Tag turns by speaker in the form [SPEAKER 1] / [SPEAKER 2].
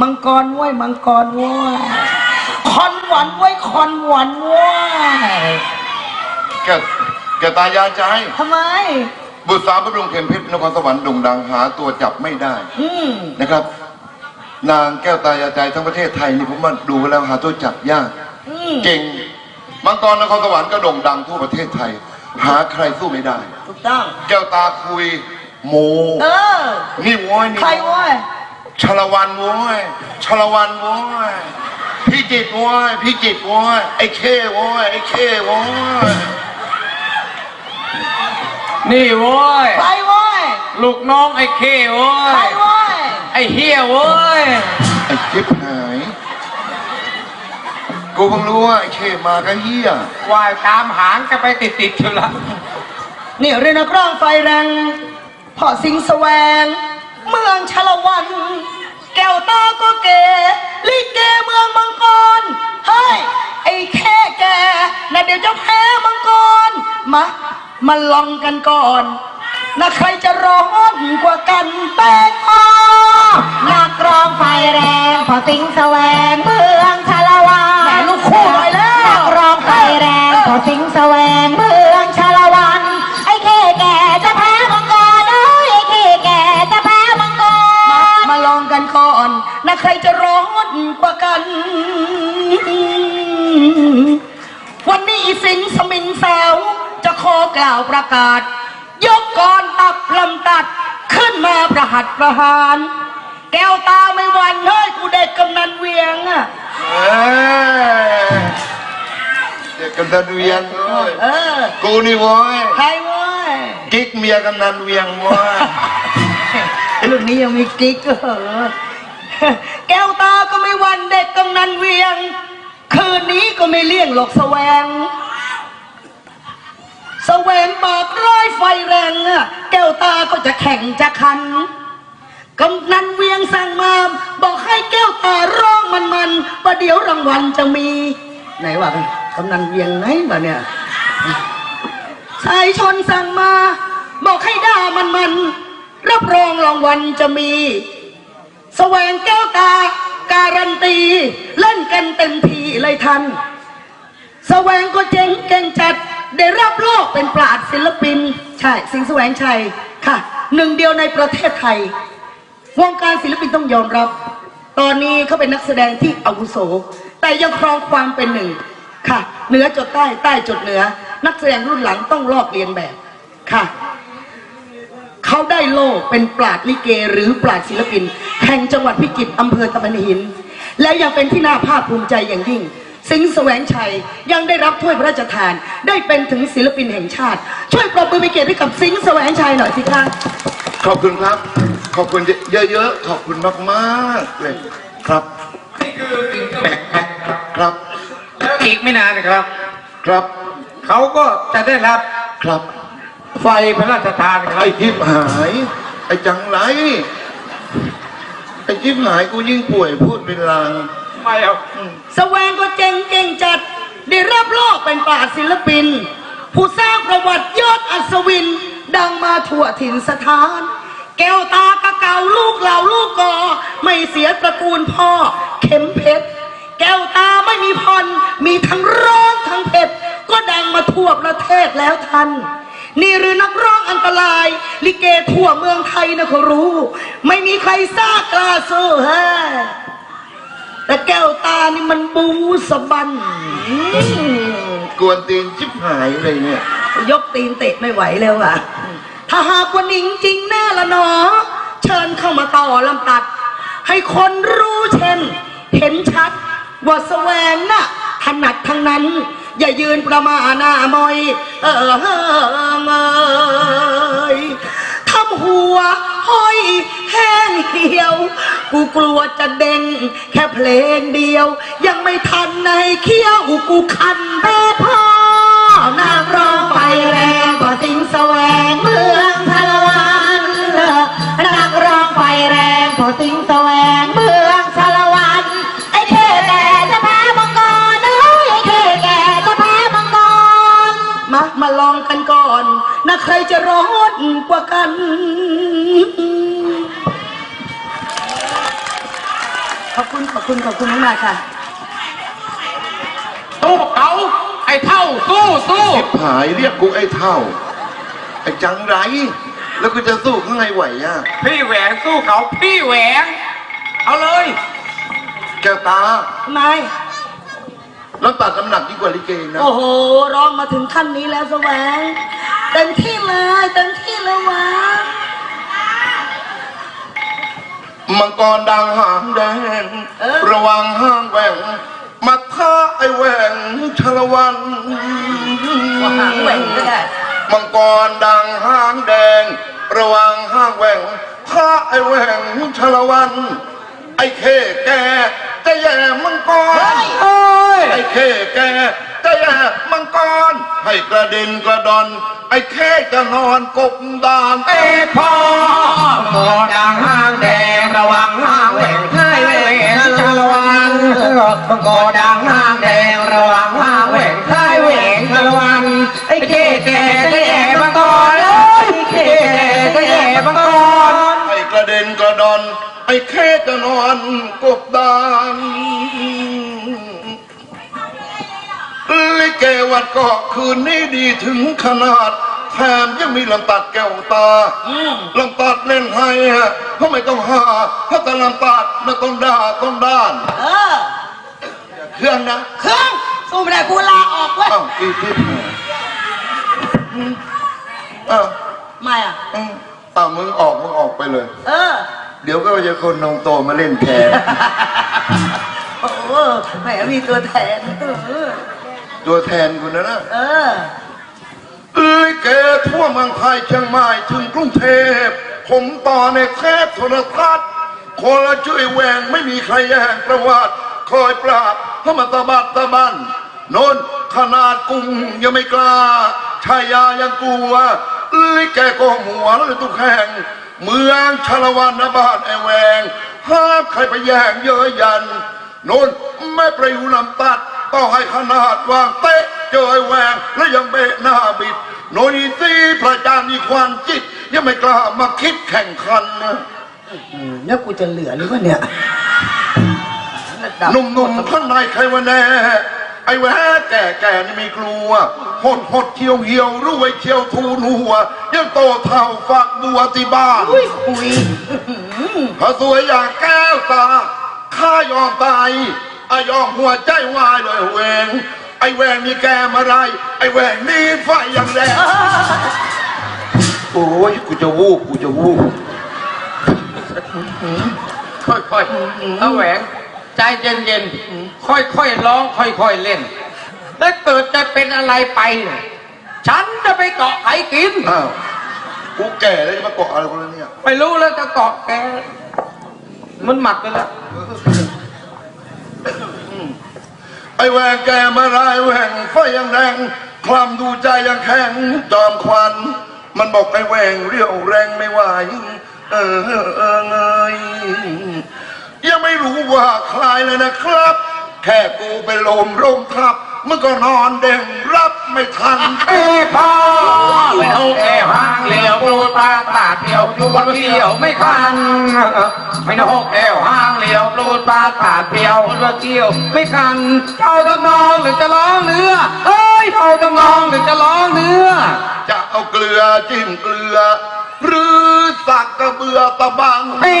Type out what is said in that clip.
[SPEAKER 1] มังกรเว้ยมังกรเว้ยคอนหวันเว้ยคอนหวันเว้ย
[SPEAKER 2] แกแกตายายใจ
[SPEAKER 1] ทำไม
[SPEAKER 2] บุตรสาวพระบรมเข็มเพชรนครสวรรค์โด่งดังหาตัวจับไม่ได้
[SPEAKER 1] อืม
[SPEAKER 2] นะครับ นางแก้วตายาใจทั้งประเทศไทยนี่ผมมาดูแล้วหาตัวจับยาก
[SPEAKER 1] อืม
[SPEAKER 2] เก่ง มังกรนครสวรรค์ก็โด่งดังทั่วประเทศไทย หาใครสู้ไม่ได้
[SPEAKER 1] ถูกต้อง
[SPEAKER 2] แก้วตาคุยโม
[SPEAKER 1] เออ
[SPEAKER 2] นี่โว้ยนี่
[SPEAKER 1] ใครเว้ย
[SPEAKER 2] ชลวันโว้ยชลวันโว้ยพี่จิตรโว้ยพี่จิตรโว้ยไอ้เข้โว้ยไอ้เข้โว้ย
[SPEAKER 3] นี่โว้ย
[SPEAKER 1] ใครเว้ย
[SPEAKER 3] ลูกน้องไอ้เคโว้
[SPEAKER 1] ใคร
[SPEAKER 3] ย
[SPEAKER 1] เว้ย
[SPEAKER 3] ไอ้เฮียโว้ย
[SPEAKER 2] ไอ้จิ๊บหายกูเพิ่งรู้ว่าไอ้เข้มาก็เฮีย
[SPEAKER 3] ว่ายตามหางกันไปติดติดๆอยู่ละ
[SPEAKER 1] นี่เรียนนักร้องไฟแรงพ่อสิงห์แสวง เมืองชาละวัน แก้วตาก็เกลิเกเมืองมังกรเฮ้ยไอ้แค่แกนะเดี๋ยวจะแพ้มังกรมามาลองกันก่อนนะใครจะร้อนกว่ากันแป้งอ้อ
[SPEAKER 4] นักร้องไฟแรงพอสิงแสวงเมืองชาละวา
[SPEAKER 1] แหมลูกคู่หน่อยแล้ว
[SPEAKER 4] นักร้องไฟแรงพอสิงแสวง
[SPEAKER 1] ใครจะร้อนกว่ากัน วันนี้อีสิงสมิงสาว จะขอกล่าวประกาศ ยกกรอับลำตัดขึ้นมาประหัตประหาร แก้วตาไม่หวันเฮ้ยกูเด็กกำนันเวียงอะ
[SPEAKER 2] เอ้ยเด็กกำนันเวียงเว้ย
[SPEAKER 1] เออ
[SPEAKER 2] กูนี่โว้ย
[SPEAKER 1] ใครเว้ย
[SPEAKER 2] กิ๊กเมียกำนันเวียงโว้ย
[SPEAKER 1] รุ่นนี้ยังมีกิ๊กเหรอ แก้วตาก็ไม่วันเด็กกำนันเวียง คืนนี้ก็ไม่เลี่ยงหลอกแสวงแสวงปากร้อยไฟแรงแก้วตาก็จะแข่งจะคันกำนันเวียงสั่งมา บอกให้แก้วตาร้องมันมันประเดี๋ยวรางวัลจะมี ไหนวะกำนันเวียงไหนวะเนี่ยชายชนสั่งมา บอกให้ด่ามันมันรับรองรางวัลจะมี แสวงแก้วตา การันตี เล่นกันเต็มที่เลยทัน แสวงก็เจ๋งเก่งจัด ได้รับโลกเป็นปราดศิลปิน ใช่ สิงห์แสวงชัยค่ะ หนึ่งเดียวในประเทศไทย วงการศิลปินต้องยอมรับ ตอนนี้เขาเป็นนักแสดงที่อาวุโส แต่ยังครองความเป็นหนึ่งค่ะ เหนือจดใต้ใต้จดเหนือ นักแสดงรุ่นหลังต้องลอกเลียนแบบค่ะ เขาได้โล่เป็นปราดลิเก หรือปราดศิลปิน แห่งจังหวัดพิจิตรอำเภอตะพานหิน และยังเป็นที่น่าภาคภูมิใจอย่างยิ่ง สิงห์แสวงชัยยังได้รับถ้วยพระราชทาน ได้เป็นถึงศิลปินแห่งชาติ ช่วยปรบมือเป็นเกียรติให้กับสิงห์แสวงชัยหน่อยสิคะ
[SPEAKER 2] ขอบคุณครับ ขอบคุณเยอะๆ ขอบคุณมากๆเลยครับ
[SPEAKER 3] นี่คือสิ่งที่แบ่งกันครับ
[SPEAKER 2] ครับ
[SPEAKER 3] แล้วอีกไม่นานนะครับ
[SPEAKER 2] ครับ
[SPEAKER 3] เขาก็จะได้รับ
[SPEAKER 2] ครับ
[SPEAKER 3] ไฟพระราชทานครับ
[SPEAKER 2] ไอ้จิ๊บหาย ไอ้จังไร ไอ้จิ๊บหายกูยิ่งป่วยพูดเป็นลาง
[SPEAKER 3] ไม่เอา
[SPEAKER 1] แสวงก็เจ๋งเก่งจัด ได้รับโลกเป็นปราดศิลปิน ผู้สร้างประวัติยอดอัศวิน ดังมาทั่วถิ่นสถาน แก้วตากะเก่าลูกเหล่าลูกกอ ไม่เสียตระกูลพ่อ เข็มเพชร แก้วตาไม่มีพรมีทั้งร้องทั้งเผ็ด ก็ดังมาทั่วประเทศแล้วท่าน นี่หรือนักร้องอันตราย ลิเกทั่วเมืองไทยนะเขารู้ ไม่มีใครซากล้าสู้เฮ้ยแต่แก้วตานี่มันบูสะบันอืม
[SPEAKER 2] กวนตีนจิ๊บหายเลยเนี่ย
[SPEAKER 1] ยกตีนเตะไม่ไหวแล้วอะ ถ้าหากว่าหนิงจริงแน่ละหนอเชิญเข้ามาต่อลำตัด ให้คนรู้เช่น เห็นชัดว่าแสวงน่ะถนัดทั้งนั้น อย่ายืนประมาหน้ามอย เออเอยทำหัวห้อยแห้งเหี่ยว กูกลัวจะเด้งแค่เพลงเดียว ยังไม่ทันในเคี้ยวกูคันแม่พ่อ
[SPEAKER 4] นางร้องไฟแรงก็สิงแสวงเมือ คุ
[SPEAKER 1] ณขอบคุณมากๆค่ะ
[SPEAKER 3] ตู้เขาไอ้เท่าสู้สู้
[SPEAKER 2] หายเรียกกูไอ้เท่า ไอ้จังไร แล้วกูจะสู้ข้างไงไหวอะ
[SPEAKER 3] พี่แหวงสู้เขาพี่แหวง เอาเลย
[SPEAKER 2] แก้วตา
[SPEAKER 1] ทำไม
[SPEAKER 2] แล้วตัดน้ำหนักยิ่งกว่าลิเกนะ
[SPEAKER 1] โอ้โห ร้องมาถึงขั้นนี้แล้วแสวง เต็มที่เลย เต็มที่เลยวะ
[SPEAKER 2] มังกรดังหางแดง
[SPEAKER 1] เออ
[SPEAKER 2] ระวังห้างแหว่งมาท่าไอ้แหว่งชลวัน
[SPEAKER 1] ว่าหางแหว่งก็ได้
[SPEAKER 2] มังกรดังห้างแดง ระวังห้างแหว่งท่าไอ้แหว่งชลวัน ไอ้เคแกจะแย่มังกร
[SPEAKER 3] โอ้ย
[SPEAKER 2] ไอ้เคแก จะแย่มังกร ให้กระเด็นกระดอน ไอ้เคจะนอนกบดาน
[SPEAKER 3] เอ้พ่อหมอดังห้างแดงระวังห้างแหว่งให้แหว่งชาละวันมังกรดังห้างแดงระวังห้างแหว่งให้แหว่งชาละวัน ไอ้เก้แก่ก็แย่มังกรเอ้ยเก้แก่ก็แย่มังกร
[SPEAKER 2] ไอ้กระเด็นกระดอน ไอ้เคจะนอนกบดาน ลิเกวัดเกาะคืนนี้ดีถึงขนาดแถมยังมีลำตัดแก้วตา
[SPEAKER 1] อืม
[SPEAKER 2] ลำตัดเล่นให้อะเพราะไม่ต้องหาเพราะแต่ลำตัดไม่ต้องด่าต้องด้าน
[SPEAKER 1] เออ
[SPEAKER 2] เครื่องนะ
[SPEAKER 1] เครื่องสู้ไม่ได้กูลาออกเว้ย
[SPEAKER 2] อ้าวอีทิพย์อ้าว
[SPEAKER 1] ไม่อะ
[SPEAKER 2] อืมอ้าวมึงออกมึงออกไปเลย
[SPEAKER 1] เออ
[SPEAKER 2] เดี๋ยวก็จะคนนองโตมาเล่นแทน
[SPEAKER 1] โอ้โหแหมมีตัวแทนเออ
[SPEAKER 2] ตัวแทนคุณนะนะ
[SPEAKER 1] เออ
[SPEAKER 2] เอ้ยแกทั่วเมืองไทยเชียงใหม่ถึงกรุงเทพ ผมต่อในแทบโทรทัศน์คนละช่วยแหวงไม่มีใครแย่งประวัติคอยปราบเพราะมันตะบัดตะบันโน้นขนาดกุ้งยังไม่กล้าชายายังกลัวเอ้ยแกก็หัวแล้วทุกแห่ง เมืองชาละวันนะบ้านไอแหวงห้ามใครไปแย่งเยอะยันโน่นแม่ประยูนำตัด ต้องให้ขนาดวางเตะเจอไอ้แหวงและยังเบะหน้าบิด โน่นอีซีพระจานมีความจิต ยังไม่กล้ามาคิดแข่งขันนะ
[SPEAKER 1] อืมแล้วกูจะเหลือหรือวะเนี่ย
[SPEAKER 2] หนุ่มๆข้างในใครวะแน่ไอ้แหวงแก่ๆนี่ไม่กลัวหดหดเที่ยวเหี่ยวรวยเที่ยวทูนหัว ยังโตเท่าฝักบัวที่บ้าน
[SPEAKER 1] อุ้ยอุ้ย
[SPEAKER 2] พระสวยอย่างแก้วตาข้ายอมตาย อายอมหัวใจวายเลยแหวง ไอ้แหวงนี่แกมาไร ไอ้แหวงนี่ไฟอย่างแรงโอ้ยกูจะวูบกูจะวูบ
[SPEAKER 3] ค่อยๆเอาแหวง ใจเย็นๆ ค่อยๆร้อง ค่อยๆเล่น ถ้าเกิดจะเป็นอะไรไปเนี่ยฉันจะไปเกาะไข่กิน
[SPEAKER 2] อ้าวกูแก่แล้วจะมาเกาะอะไรคนละเนี่ย
[SPEAKER 3] ไม่รู้แล้วจะเกาะแก มันหมักไปแล้ว
[SPEAKER 2] ไอ้แหวงแกมาลายแหวงไฟยังแรงคลำดูใจยังแข็งจอมควัน มันบอกไอ้แหวงเรียวแรงไม่ไหวเออเออเออเงยยังไม่รู้ว่าใครเลยนะครับ แค่กูไปลมร่มทับ มันก็นอนเด้งรับไม่ทัน
[SPEAKER 3] เอ้พ่อไม่เอาแก้วหางเหลียวปูตาตาเที่ยวดูบนเที่ยวไม่คันไม่เอาแก้วหางเหลียวปูตาตาเที่ยวบนเที่ยวไม่คันเจ้าทำนองหรือจะร้องเนื้อเอ้ยเจ้าทำนองหรือจะร้องเนื้อ
[SPEAKER 2] จะเอาเกลือจิ้มเกลือ หรือสักกระเบือตะบัง
[SPEAKER 3] เอ้